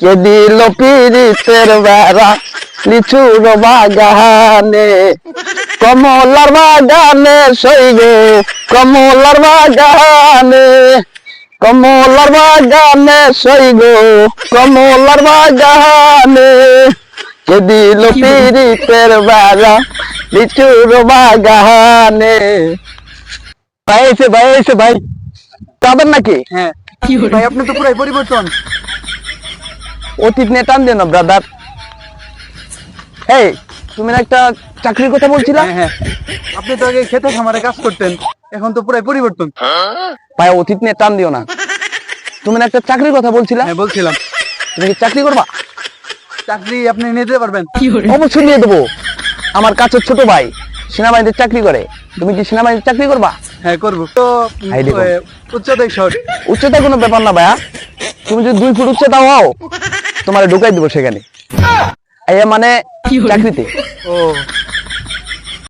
কে দিল পিরিতের বেড়া লিচুর বাগানে কমলার বাগানে সইব কমলার বাগানে কমলার বাগানে সইব কমলার বাগানে কে দিল পিরিতের বেড়া লিচুর বাগানে ভাই এসে ভাই এসে ভাই যাবেন নাকি হ্যাঁ ভাই আপনি তো পুরাই পরিবর্তন। অতীত নিয়ে টান দেন ব্রাদার এই তুমি না একটা চাকরির কথা বলছিলা? হ্যাঁ হ্যাঁ। আপনি তো আগে খেতে খামারে কাজ করতেন এখন তো পুরাই পরিবর্তন। ভাই অতীত নিয়ে টান দিও না। তুমি না একটা চাকরির কথা বলছিলা? হ্যাঁ বলছিলাম। তুমি কি চাকরি করবা? চাকরি আপনি নিতে পারবেন। অবশ্যই নিয়ে দেবো। আমার কাছের ছোট ভাই সেনাবাহিনীতে চাকরি করে। তুমি কি সেনাবাহিনীতে চাকরি করবা? হ্যাঁ করব। তো উচ্চতাই শর্ট উচ্চতা কোনো ব্যাপার না ভাইয়া। তুমি যদি দুই ফুট উচ্চতা হও তোমার ঢুকাই দিব সেখানে। এই মানে চাকরিতে। ও।